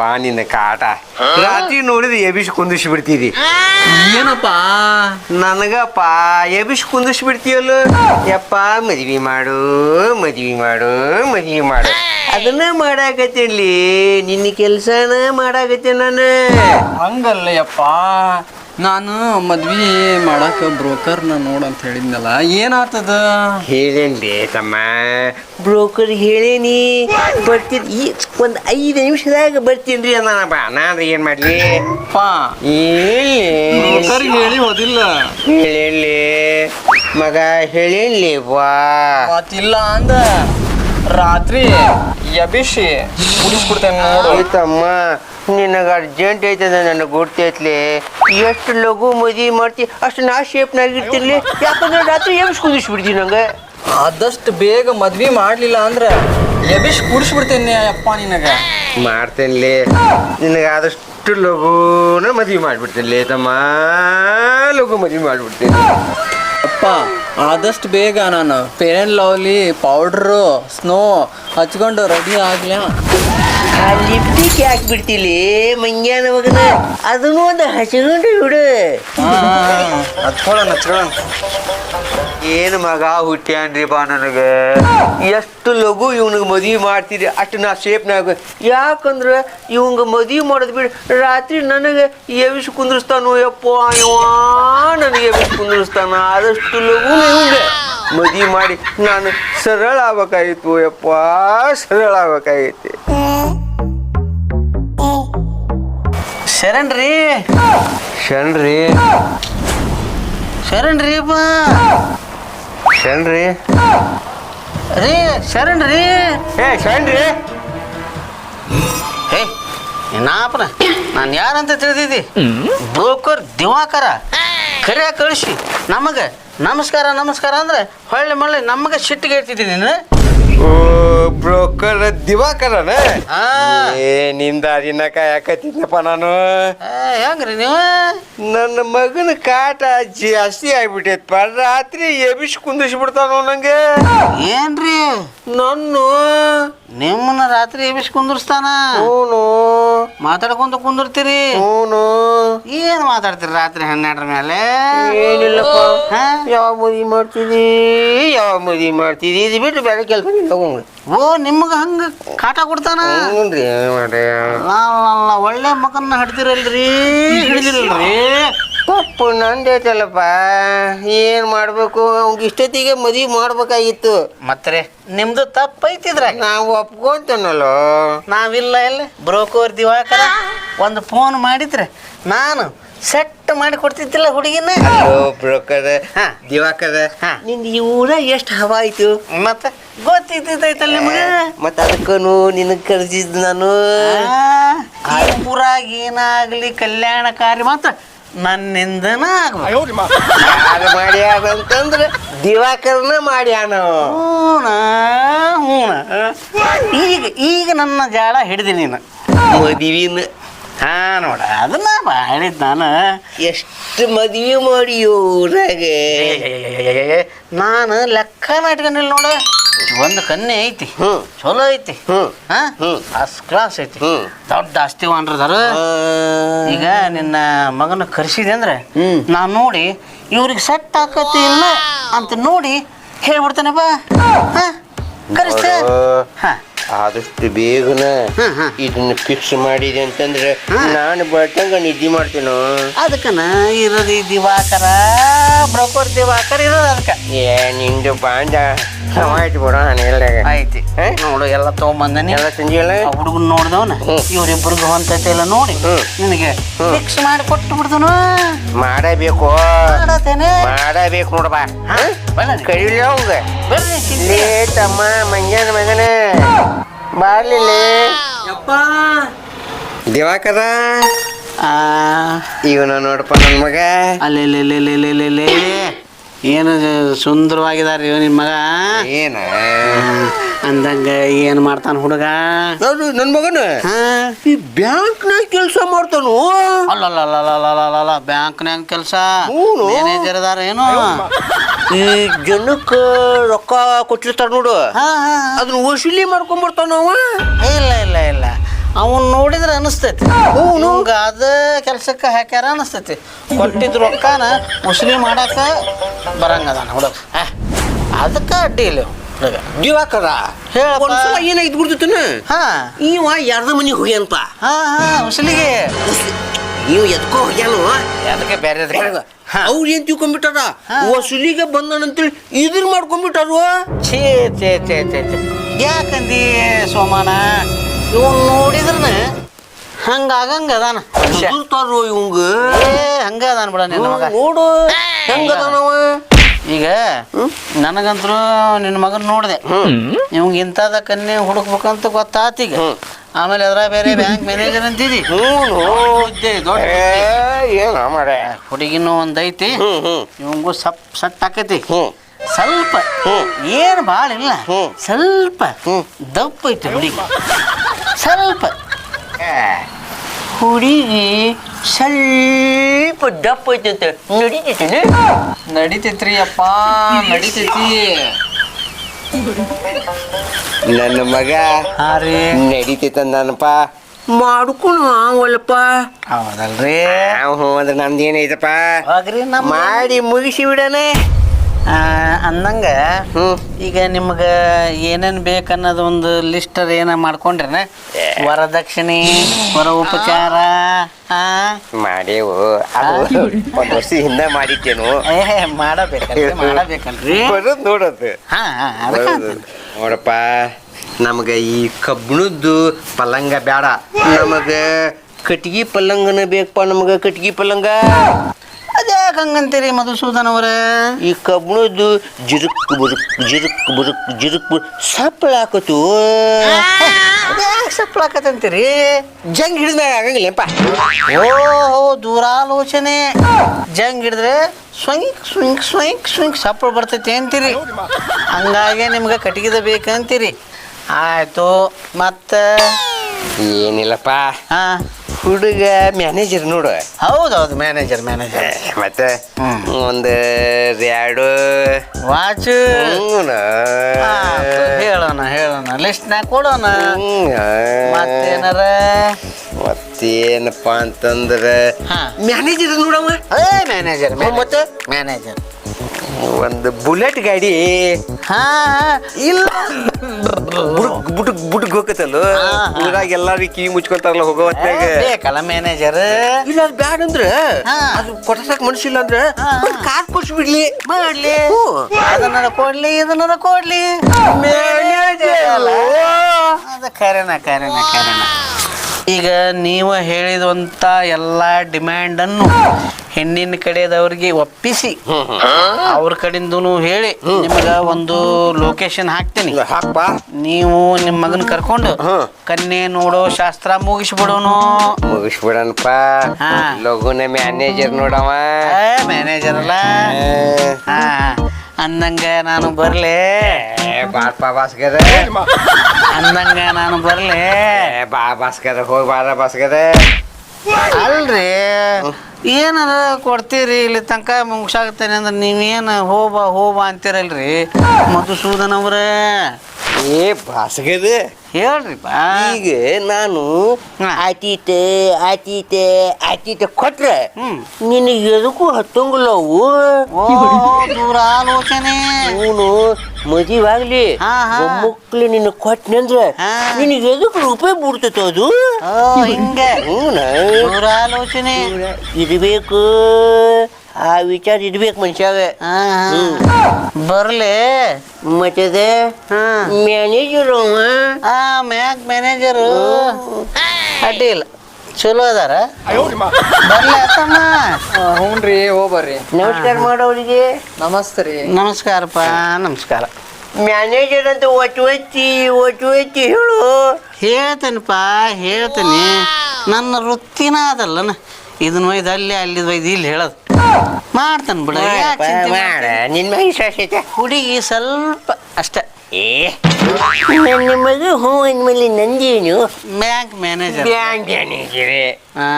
ಯಪ್ಪ ನಿನ್ನ ಕಾಟ. ರಾತ್ರಿ ನೋಡಿದ್ರೆ ಎಬಿಸ್ ಕುಂದಿಸಿ ಬಿಡ್ತೀರಿ ಏನಪ್ಪ? ನನಗಪ್ಪ ಎಬಿಸ್ ಕುಂದಿಸಿ ಬಿಡ್ತೀಯಲ್ಲ ಯಪ್ಪ ಮದ್ವಿ ಮಾಡು ಮದ್ವಿ ಮಾಡು ಮದ್ವಿ ಮಾಡು. ಅದನ್ನ ಮಾಡಾಕತ್ತೇನ್ಲಿ? ನಿನ್ನ ಕೆಲ್ಸನ ಮಾಡಾಕತ್ತೆ ನಾನು. ಹಂಗಲ್ಲ ಯಪ್ಪ ನಾನು ಮದ್ವಿ ಮಾಡಕ್ಕೆ ಬ್ರೋಕರ್ನ ನೋಡ್ ಅಂತ ಹೇಳಿದ್ನಲ್ಲ ಏನಾತದ? ಹೇಳೇನ್ರಿ ತಮ್ಮ? ಬ್ರೋಕರ್ ಹೇಳೇನಿ ಬರ್ತೀನಿ. ಈ ಒಂದು ಐದು ನಿಮಿಷದಾಗ ಬರ್ತೀನಿ ಅಣ್ಣಪ್ಪ ನಾನು ಏನು ಮಾಡಲಿ? ಅಪ್ಪ ಹೇಳಿ. ಬ್ರೋಕರ್ ಹೇಳಿ ಹೋದಿಲ್ಲ. ಹೇಳಿ ಮಗ ಹೇಳೇನ್ಲಿ ವಾ ಗೊತ್ತಿಲ್ಲ ಅಂದ. ರಾತ್ರಿ ಎಬಿಸಿ ಕುಡಿಸ್ಬಿಡ್ತೇನೆ ನೋಡು. ಆಯ್ತಮ್ಮ ನಿನಗೆ ಅರ್ಜೆಂಟ್ ಐತದ ನನ್ನ ಗೊತ್ತೈತ್ಲಿ. ಎಷ್ಟು ಲಘು ಮದಿ ಮಾಡ್ತಿ ಅಷ್ಟು ನಾ ಶೇಪ್ನಾಗಿರ್ತಿರ್ಲಿ ಯಾಕಂದ್ರೆ ರಾತ್ರಿ ಎಬ್ಸ್ ಕುದಿಸ್ಬಿಡ್ತೀನಿ ನಂಗೆ. ಆದಷ್ಟು ಬೇಗ ಮದ್ವೆ ಮಾಡ್ಲಿಲ್ಲ ಅಂದ್ರೆ ಎಬಿಸ್ ಕುಡಿಸ್ಬಿಡ್ತೇನೆ ಅಪ್ಪ ನಿನಗ. ಮಾಡ್ತೇನ್ಲಿ. ನಿನಗೆ ಆದಷ್ಟು ಲಘುನ ಮದ್ವೆ ಮಾಡ್ಬಿಡ್ತೇನೆ ತಮ್ಮ. ಲಘು ಮದ್ವೆ ಮಾಡ್ಬಿಡ್ತೀನಿ. ಅಪ್ಪ ಆದಷ್ಟು ಬೇಗ ನಾನು fair and lovely powder snow ಹಚ್ಕೊಂಡು ರೆಡಿ ಆಗ್ಲ್ಯಾ ಆ ಲಿಪ್ಟಿಕ್ ಯಾಕೆ ಬಿಡ್ತಿಲಿ ಮಂಗ್ಯಾನ ಮಗನ. ಅದನ್ನು ಒಂದು ಹಚ್ಕೊಂಡು ಬಿಡು. ಹಚ್ಕೊಳ್ಳೋಣ ಹಚ್ಕೊಳ್ಳೋಣ ಏನು ಮಗ ಹುಟ್ಟ್ಯಾನ್ರಿ ಬಾ ನನಗೆ. ಎಷ್ಟು ಲಘು ಇವ್ನಿಗೆ ಮದುವೆ ಮಾಡ್ತೀರಿ, ಅಷ್ಟು ನಾ ಶೇಪ್ನಾಗ ಯಾಕಂದ್ರೆ ಇವಂಗ ಮದುವೆ ಮಾಡೋದು ಬಿಡು, ರಾತ್ರಿ ನನಗೆ ಎವಿಸ್ ಕುಂದಿರ್ಸ್ತಾನೋ, ಯಪ್ಪ ಅಯ್ಯೋ ನನಗೆ ಎವಿಸ್ ಕುಂದಿರ್ಸ್ತಾನ. ಆದಷ್ಟು ಲಘು ಇವಂಗೆ ಮದುವೆ ಮಾಡಿ ನಾನು ಸರಳ ಆಗ್ಬೇಕಾಗಿತ್ತು ಯಪ್ಪ ಸರಳ ಆಗ್ಬೇಕಾಗೈತಿ ಶರಣ್ ರೀ ಶಣ್ರಿ ಶರಣ್ ರೀ ಬಾ. ಶಣ್ರಿ ರೀ ಶರಣ್ ರೀ ಏ ಶಣ್ರಿ ಹೇ ನಾಪನ ನಾನು ಯಾರಂತ ತಿಳಿದಿದ್ದಿ? ಬ್ರೋಕರ್ ದಿವಾಕರ. ಕರೆ ಕಳಿಸಿ. ನಮಗೆ ನಮಸ್ಕಾರ ನಮಸ್ಕಾರ ಅಂದ್ರೆ ಹೊಳ್ಳಿ ಮಳ್ಳಿ ನಮಗೆ ಸಿಟ್ಟಿಗೆ ಇರ್ತಿದ್ದೀನಿ ನೀನು? ಬ್ರೋಕರ್ ದಿವಾಕರನ? ಆ. ಏ ನಿಂದ ಅರಿನಕ ಕಾಯಕತ್ತಿದ್ನಪ್ಪ ನಾನು. ಹೆಂಗ್ರಿ ನೀವು? ನನ್ನ ಮಗನ ಕಾಟ ಜಾಸ್ತಿ ಆಗ್ಬಿಟ್ಟೈತಪ್ಪ. ರಾತ್ರಿ ಎಬಿಸ್ ಕುಂದಿಸ್ಬಿಡ್ತಾನೋ ನಂಗೆ. ಏನ್ರಿ? ನನ್ನ ನಿಮ್ಮನ್ನ ರಾತ್ರಿ ಎಬ್ಬಿಸಿ ಕುಂದಿರ್ಸ್ತಾನ? ಹೂನು. ಮಾತಾಡ್ಕೊಂತ ಕುಂದಿರ್ತೀರಿ? ಹೂನು. ಏನು ಮಾತಾಡ್ತೀರಿ ರಾತ್ರಿ ಹನ್ನೆರಡರ ಮೇಲೆ? ಏನಿಲ್ಲಪ್ಪ. ಹಾ? ಯಾವಾಗ ಮದುವೆ ಮಾಡ್ತಿದಿ? ಯಾವಾಗ ಮದುವೆ ಮಾಡ್ತಿದಿ? ಇದು ಬಿಟ್ಟು ಬೇರೆ ಕೆಲಸ ಓ ನಿಮಗೆ ಹಂಗ ಕಾಟ ಕೊಡ್ತಾನ? ಒಳ್ಳೆ ಮಗನ್ನ ಹಿಡ್ತಿರಲ್ರಿ ಹಿಡಿದಿರಲ್ರಿ. ತಪ್ಪು ನಂದೈತಲ್ಲಪ್ಪ ಏನು ಮಾಡಬೇಕು? ಅವ್ಗೆ ಇಷ್ಟೊತ್ತಿಗೆ ಮದುವೆ ಮಾಡ್ಬೇಕಾಗಿತ್ತು. ಮತ್ತೆ ನಿಮ್ದು ತಪ್ಪೈತಿದ್ರ? ನಾವು ಒಪ್ಕೊಂತನಲ್ಲೋ? ನಾವಿಲ್ಲ ಇಲ್ಲ ಬ್ರೋಕರ್ ದಿವಾಕರ ಒಂದು ಫೋನ್ ಮಾಡಿದ್ರೆ ನಾನು ಸೆಟ್ ಮಾಡಿ ಕೊಡ್ತಿದ್ದಿಲ್ಲ ಹುಡುಗಿನ. ಬ್ರೋಕರ್ ಹಾ. ದಿವಾಕರ. ನಿಂದ ಈ ಊರ ಎಷ್ಟು ಹವಾ ಆಯ್ತು? ಮತ್ತೆ ಗೊತ್ತಿದ್ದೈತಲ್ಲ ನಿಮಗೆ? ಮತ್ತೆ ಅದಕ್ಕನು ನಿನಗೆ ಕರೆಸಿದ್ದು ನಾನು. ಊರಾಗ ಏನಾಗ್ಲಿ ಕಲ್ಯಾಣ ಕಾರ್ಯ ಮಾತ್ರ ನನ್ನಿಂದನ ಮಾಡಿ ಯಾರು ಮಾಡ್ಯಾರ ಅಂತಂದ್ರೆ ದಿವಾಕರನ ಮಾಡ್ಯಾನ. ಹ್ಞೂ ಈಗ ಈಗ ನನ್ನ ಜಾಳ ಹಿಡಿದಿ ನೀನು. ಮದುವಿನ ಹಾ ನೋಡ ಅದನ್ನ ಹೇಳಿದ್ ನಾನು. ಎಷ್ಟು ಮದುವೆ ಮಾಡಿ ಊರಾಗ? ನಾನು ಲೆಕ್ಕ ಇಟ್ಕೊಂಡಿಲ್ಲ ನೋಡ. ಒಂದು ಕನ್ನೆ ಐತಿ. ಚಲೋ ಐತಿ. ಫಸ್ಟ್ ಕ್ಲಾಸ್ ಐತಿ. ದೊಡ್ಡ ಆಸ್ತಿವಾನ್ರದಾರ ಈಗ ನಿನ್ನ ಮಗನ ಕರ್ಸಿದೆ ಅಂದ್ರೆ ನಾ ನಾನು ನೋಡಿ ಇವ್ರಿಗೆ ಸೆಟ್ ಆಕತಿ ಇಲ್ಲ ಅಂತ ನೋಡಿ ಹೇಳ್ಬಿಡ್ತಾನೆ ಬಾ. ಹಾ? ಕರೆಸ್ತೆ. ಹಾ. ಆದಷ್ಟು ಬೇಗನ. ಇದನ್ನ ಫಿಕ್ಸ್ ಮಾಡಿದೆ ಅಂತಂದ್ರೆ ನಾನು ಬರ್ತಂಗ ನಿದ್ದೆ ಮಾಡ್ತೀನೋ. ಅದಕ್ಕನ ಇರೋದು ದಿವಾಕರ ಬ್ರೋಕರ್ ದಿವಾಕರ ಇರೋದು ಅದಕ್ಕೆ. ಏ ನಿಂದು ಬಾಂಡ. ಆಯ್ತು ಬಿಡ ಎಲ್ಲಾಗ ಐತಿ ನೋಡು ಎಲ್ಲ ತಗೊಂಬಂದನಿ. ಎಲ್ಲ ಸಂಜೆಲ್ಲ ಹುಡುಗನ್ ನೋಡ್ದವನ? ಹ್ಮ್. ಇವ್ರಿಬ್ರಿಗೂ ಹೊಂತೈತೆ ಎಲ್ಲ ನೋಡಿ. ನಿನಗೆ ಫಿಕ್ಸ್ ಮಾಡಿ ಕೊಟ್ಟು ಬಿಡ್ದನು? ಮಾಡಬೇಕು. ಮಾಡಬೇಕು ನೋಡಪ್ಪ ಕರೀಲಿ ಅವಂಗ. ಲೇ ತಮ್ಮ ಮಂಜಾನ ಮಗನ. ಬಾರ್ಲಿಲ್ಲೇ. ಆ. ಇವನ ನೋಡಪ್ಪ ನನ್ನ ಮಗ. ಅಲ್ಲೆಲ್ಲೆಲ್ಲೆಲ್ಲೆಲ್ಲೆಲ್ಲೆ ಏನು ಸುಂದರವಾಗಿದಾರ ಇವ ನಿಮ್ಮ ಮಗ? ಏನ? ಅಂದಂಗ ಏನು ಮಾಡ್ತಾನ ಹುಡುಗ? ಅದು ನನ್ನ ಮಗನ? ಹಾ. ಈ ಬ್ಯಾಂಕ್ನಾಗ ಕೆಲಸ ಮಾಡ್ತಾನು? ಅಲ್ಲ ಬ್ಯಾಂಕ್ನ್ಯಾಗ ಕೆಲಸ. ಮ್ಯಾನೇಜರ್ ಅದಾರ ಏನು? ಈ ಜನಕ್ಕೆ ರೊಕ್ಕ ಕೊಟ್ಟಿರ್ತಾರ ನೋಡು. ಹಾ ಹಾ ಅದನ್ನ ವಸೂಲಿ ಮಾಡ್ಕೊಂಡ್ಬಿಡ್ತಾನ ಅವ? ಇಲ್ಲ ಇಲ್ಲ ಇಲ್ಲ. ಅವನ್ ನೋಡಿದ್ರೆ ಅನಿಸ್ತೈತಿ. ಅದ ಕೆಲಸಕ್ಕೆ ಹಾಕ್ಯಾರ ಅನಿಸ್ತೈತಿ. ಕೊಟ್ಟಿದ್ ರೊಕ್ಕನ ವಸೂಲಿ ಮಾಡಾಕ ಬರಂಗದಾನ ಹುಡುಗ. ಅದಕ್ಕೆ ಅಡ್ಡಿ ಇಲ್ಲ ಹುಡುಗ. ದಿವಾಕರ ಹೇಳಪ್ಪ. ಒಂದ್ಸಲ ಏನಾಯ್ತು ಬಿಡ್ತನ ಹಾ. ಇವ ಯಾರ್ದ ಮನೆಗೆ ಹೋಗ್ಯಾನಪ್ಪ ಹಾ ಹಾ ಹುಸಲಿಗೆ. ನೀವು ಎದ್ಕೋ ಹೋಗ್ಯಾನು? ಅದಕ್ಕೆ ಬೇರೆ ಅವ್ರು ಏನ್ ತಿಳ್ಕೊಂಡ್ಬಿಟ್ಟಾರ ವಸೂಲಿಗೆ ಬಂದನಂತೇಳಿ ಇದ್ರ ಮಾಡ್ಕೊಂಡ್ಬಿಟ್ಟಾರು ಛೇ ಛೇ ಛೇ ಛೇ ಛೇ. ಯಾಕಂದಿ ಸೋಮಾನ? ಇವನ್ ನೋಡಿದ್ರನ ಹಂಗ ಆಗಂಗ ಅದಾನ ಇವಂಗ? ಏ ಹಂಗ ಅದಾನ ಬಿಡ ನೋಡು. ಹೆಂಗದಾನವ ಈಗ ನನಗಂತೂ ನಿನ್ನ ಮಗನ್ ನೋಡಿದೆ. ಇವಂಗ ಇಂಥದ ಕನ್ನೆ ಹುಡುಕ್ಬೇಕಂತ ಗೊತ್ತಾತೀಗ ಆಮೇಲೆ ಅದ್ರ ಬೇರೆ ಬ್ಯಾಂಕ್ ಮ್ಯಾನೇಜರ್ ಅಂತಿದಿ. ಹುದ್ದೆ ದೊಡ್ಡ ಏನ ಮಾಡೆ ಹುಡುಗಿನೂ ಒಂದೈತಿ. ಇವಂಗೂ ಸಪ್ ಸಟ್ ಆಕೈತಿ. ಸ್ವಲ್ಪ. ಏನು ಬಾಳ ಇಲ್ಲ. ಸ್ವಲ್ಪ. ದಪ್ಪ ಐತಿ ಹುಡುಗಿ. ಸ್ವಲ್ಪ. ಹುಡುಗಿ ಸ್ವಲ್ಪ ದಪ್ಪ ಐತಂತ ನಡೀತೈತೇನೆ ನಡೀತೈತ್ರಿ ಅಪ್ಪ ನಡಿತೈತಿ. ನನ್ನ ಮಗ. ಹಾ ರೀ. ನಡೀತೈತಂದನಪ್ಪ ಮಾಡ್ಕೊಂಡು ಅವಲ್ಲಪ್ಪ ಹೌದಲ್ರಿ. ಹ್ಞೂ ಅಂದ್ರೆ ನಮ್ದು ಏನೈತಪ್ಪ ಹೋಗ್ರಿ ನಮ್ಮ ಮಾಡಿ ಮುಗಿಸಿ ಬಿಡಣ. ಅಂದಂಗ ಈಗ ನಿಮ್ಗೆ ಏನೇನ್ ಬೇಕನ್ನೋದು ಒಂದು ಲಿಸ್ಟ್ ಏನ ಮಾಡ್ಕೊಂಡ್ರೇನ? ವರದಕ್ಷಿಣೆ ವರ ಉಪಚಾರ ಆ? ಮಾಡೇವು. ಅದು ಒಂದು ವರ್ಷ ಹಿಂದೆ ಮಾಡಿದ್ದೇನು. ಏ ಮಾಡಬೇಕಲ್ರಿ ಮಾಡಬೇಕಲ್ರಿ. ಬರೋದು ನೋಡೋದು ಹಾ ಹಾ ನೋಡಪ್ಪ ನಮಗೆ ಈ ಕಬ್ಬಿಣದ್ದು ಪಲ್ಲಂಗ ಬೇಡ ನಮಗೆ ಕಟ್ಗಿ ಪಲ್ಲಂಗನ ಬೇಕಪ್ಪ ನಮಗೆ ಕಟ್ಗಿ ಪಲ್ಲಂಗ. ಅದ್ಯಾಕ್ ಹಂಗಂತೀರಿ ಮಧುಸೂದನ್ ಅವರೇ? ಈ ಕಬ್ಬಿಣದ್ದು ಜಿರುಕ್ ಬುರುಕ್ ಜಿರುಕ್ ಬುರುಕ್ ಜಿರುಕ್ ಬುರುಕ್ ಸಪ್ಪಳ ಹಾಕತು ಸಪ್ಪಳ ಹಾಕತಂತೀರಿ ಜಂಗ್ ಹಿಡಿದಾಗ ಆಗಂಗಿಲ್ಲಪ್ಪ ಓಹೋ ದೂರಾಲೋಚನೆ. ಜಂಗ್ ಹಿಡಿದ್ರೆ ಸ್ವಂಕ್ ಸ್ವಿಂಕ್ ಸ್ವಂಕ್ ಸ್ವಿಂಕ್ ಸಪ್ಪಳ ಬರ್ತೈತಿ ಅಂತೀರಿ. ಹಂಗಾಗಿ ನಿಮ್ಗೆ ಕಟ್ಟಿಗೆದ ಬೇಕಂತೀರಿ. ಆಯ್ತು ಮತ್ತೆ? ಏನಿಲ್ಲಪ್ಪ. ಹಾ. ಹುಡುಗ ಮ್ಯಾನೇಜರ್ ನೋಡು. ಹೌದೌದು ಮ್ಯಾನೇಜರ್ ಮ್ಯಾನೇಜರ್ ಮತ್ತೆ. ಒಂದು ಎರಡು ವಾಚ್ ಹೇಳೋಣ ಹೇಳೋಣ. ಹೇಳೋಣ ಲಿಸ್ಟ್ನಾಗ ಕೊಡೋಣ. ಮತ್ತೇನಾರ? ಮತ್ತೇನಪ್ಪ ಅಂತಂದ್ರೆ ಮ್ಯಾನೇಜರ್ ನೋಡಮ್ಮ. ಏ ಮ್ಯಾನೇಜರ್ ಮತ್ತೆ? ಮ್ಯಾನೇಜರ್ ಒಂದು ಬುಲೆಟ್ ಗಾಡಿ. ಹಾ ಇಲ್ಲ. ಬುಡುಕ್ ಬುಡುಕ್ ಬುಡುಕ್ ಹೋಗತ್ತಲ್ಲ. ಊರಾಗ ಎಲ್ಲಾರು ಕಿವಿ ಮುಚ್ಕೊಂತಾರಲ್ಲ ಹೋಗೋ ಹೊತ್ನ್ಯಾಗ ಬೇಕಲ್ಲ ಮ್ಯಾನೇಜರ್ ಇಲ್ಲ ಅದು ಬ್ಯಾಡ ಅಂದ್ರ. ಅದು ಕೊಟ್ಟಸಕ್ ಮನ್ಸಿಲ್ಲ ಅಂದ್ರ. ಒಂದ್ ಕಾರ್ ಕೊಡ್ಸ್ಬಿಡ್ಲಿ. ಮಾಡ್ಲಿ. ಅದನ್ನ ಕೊಡ್ಲಿ ಇದನ್ನ ಕೊಡ್ಲಿ. ಮ್ಯಾನೇಜರ್. ಅದ ಕರೆನ ಕರೆನ ಕರೆನ. ಈಗ ನೀವು ಹೇಳಿದಂತ ಎಲ್ಲ ಡಿಮ್ಯಾಂಡನ್ನು ಹೆಣ್ಣಿನ ಕಡೆದವ್ರಿಗೆ ಒಪ್ಪಿಸಿ. ಅವ್ರ ಕಡೆಯಿಂದನು ಹೇಳಿ ನಿಮ್ಗೆ ಒಂದು ಲೊಕೇಶನ್ ಹಾಕ್ತೀನಿ. ಹಾಕ್ಪ. ನೀವು ನಿಮ್ಮ ಮಗನ ಕರ್ಕೊಂಡು. ಕನ್ಯೆ ನೋಡೋ ಶಾಸ್ತ್ರ ಮುಗಿಸ್ಬಿಡೋನು. ಮುಗಿಸ್ಬಿಡನ್ಪ ಹಾ. ಲಘುನ ಮ್ಯಾನೇಜರ್ ನೋಡವ. ಮ್ಯಾನೇಜರ್ ಅಲ್ಲ. ಹಾ. ಅಂದಂಗ ನಾನು ಬರ್ಲೆ. ಬಾ ಭಾಸ್ಕರ. ಅಂದಂಗ ನಾನು ಬರ್ಲೆ. ಬಾ ಬಾಸ್ಗದ ಹೋಗಿ ಬಾರ ಬಾಸ್ಗದೆ ಅಲ್ರಿ ಏನಾರ ಕೊಡ್ತೀರಿ? ಇಲ್ಲಿ ತನಕ ಮುಗಿಸಾಗ್ತೇನೆ ಅಂದ್ರೆ ನೀವೇನು ಹೋಬಾ ಹೋಬಾ ಅಂತೀರಲ್ರಿ? ಮಧುಸೂದನ್ ಅವ್ರ. ಏ ಭಾಸ್ಕರ. ಹೇಳ್ರಿಪ್ಪ. ಈಗ ನಾನು. ಆತೀತೆ ಆತೀತೆ ಆತೀತೆ ಕೊಟ್ರೆ ನಿನಗೆ ಎದಕ್ಕೂ ಹತ್ತಂಗಿಲ್ಲ ಅವು? ಓ ದೂರ ಆಲೋಚನೆ ಅವನು ಮದುವಾಗ್ಲಿ. ಮೊಮ್ಮಕ್ಳು ನಿನ್ನ ಕೊಟ್ನಂದ್ರೆ ಹಾ. ನಿನಗೆ ಎದಕ್ಕೆ ರೂಪಾಯಿ ಬಿಡ್ತೈತೆ ಅದು? ಹಿಂಗೆ. ದೂರ ಆಲೋಚನೆ ಇರ್ಬೇಕು. ಆ ವಿಚಾರ ಇಡ್ಬೇಕು ಮನುಷ್ಯಾಗ ಬರ್ಲಿ. ಮತ್ತದೆ? ಮ್ಯಾನೇಜರ್ ಆ ಮ್ಯಾಕ್ ಮ್ಯಾನೇಜರು. ಅಡ್ಡಿ ಇಲ್ಲ. ಚಲೋ ಅದಾರ. ಬರ್ಲಿ ಅತ್ತಮ್ಮ. ಹ್ಞೂ ರೀ ಹೋಗ್ಬರ್ರಿ ನಮಸ್ಕಾರ ಮಾಡೋರಿಗೆ. ನಮಸ್ತೆ ರೀ. ನಮಸ್ಕಾರಪ್ಪ ನಮಸ್ಕಾರ. ಮ್ಯಾನೇಜರ್ ಅಂತ ಒಟ್ಟು ಒತ್ತಿ ಒಟ್ಟು ಒತ್ತಿ ಹೇಳು. ಹೇಳ್ತೇನಪ್ಪ ಹೇಳ್ತೇನೆ. ನನ್ನ ವೃತ್ತಿನ ಅದಲ್ಲನ. ಇದನ್ನ ಒಯ್ದು ಅಲ್ಲಿ ಅಲ್ಲಿ ಒಯ್ದು ಇಲ್ಲಿ ಹೇಳೋದು. ಮಾಡ್ತಾನೆ ಬಿಡ. ಯಾಕ್ ಚಿಂತೆ ಮಾಡ. ಮಾಡ್ತಿ? ನಿನ್ ವಿಶ್ವಾಸ ಐತೆ? ಹುಡುಗಿ ಸ್ವಲ್ಪ ಅಷ್ಟೇ. ಏ ನನ್ನ ಮಗ ಹ್ಞೂ ಅಂದ್ಮೇಲೆ ನಂದೇನು? Bank manager. Bank manager. ಹಾ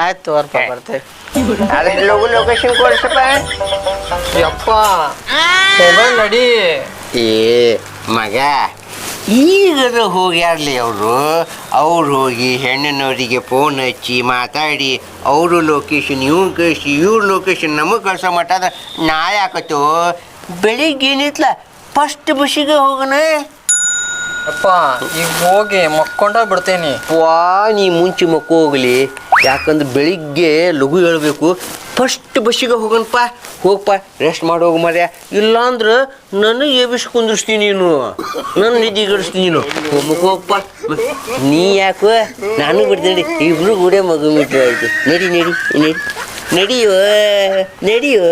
ಆಯ್ತು ತೋರ್ಪ ಬರ್ತೇವೆ. ಅದಕ್ಕೆ ಲಗು ಲೊಕೇಶನ್ ಕೊಡ್ಸಪ್ಪ. ಯಪ್ಪ. ಹೋಗೋಣ ನಡಿ. ಏ ಮಗ ಈಗದ ಹೋಗ್ಯಾರಲಿ ಅವರು. ಅವ್ರು ಹೋಗಿ ಹೆಣ್ಣಿನವರಿಗೆ ಫೋನ್ ಹಚ್ಚಿ ಮಾತಾಡಿ, ಅವರು ಲೊಕೇಶನ್ ಇವ್ನ ಕಳಿಸಿ ಇವ್ರ ಲೊಕೇಶನ್ ನಮಗೆ ಕಳ್ಸೋ ಮಟ್ಟ ಅದ ಆಕತ್ತು. ಬೆಳಿಗ್ಗೆ ಏನಿತ್ಲ ಫಸ್ಟ್ ಬಸ್ಸಿಗೆ ಹೋಗೋಣ. ಅಪ್ಪ, ಈಗ ಹೋಗಿ ಮಕ್ಕೊಂಡ ಬಿಡ್ತೇನಿ. ವಾ ನೀ ಮುಂಚೆ ಮಕ್ಕ ಹೋಗ್ಲಿ ಯಾಕಂದ್ರೆ ಬೆಳಿಗ್ಗೆ ಲಘು ಹೇಳ್ಬೇಕು ಫಸ್ಟ್ ಬಸ್ಸಿಗೆ ಹೋಗೋಣಪ್ಪ. ಹೋಗಪ್ಪ ರೆಸ್ಟ್ ಮಾಡಿ ಹೋಗು ಮರ್ಯ ಇಲ್ಲಾಂದ್ರೆ ನನಗೆ ಎಬಿಸ್ ಕುಂದಿರ್ಸ್ತೀನಿ ನೀನು. ನನ್ನ ನಿದ್ದಿಗಡಿಸ್ತೀನಿ ನೀನು. ಹೋಗ್ಬೇಕು ಹೋಗಪ್ಪ ನೀ ಯಾಕೋ? ನಾನು ಬಿಡ್ತೀನಿ. ಇಬ್ರು ಕೂಡ ಮಗು ಮಿಟ್ರೆ ನಡಿ ನಡಿ ನಡಿ. ನಡಿಯೋ ನಡಿಯೋ.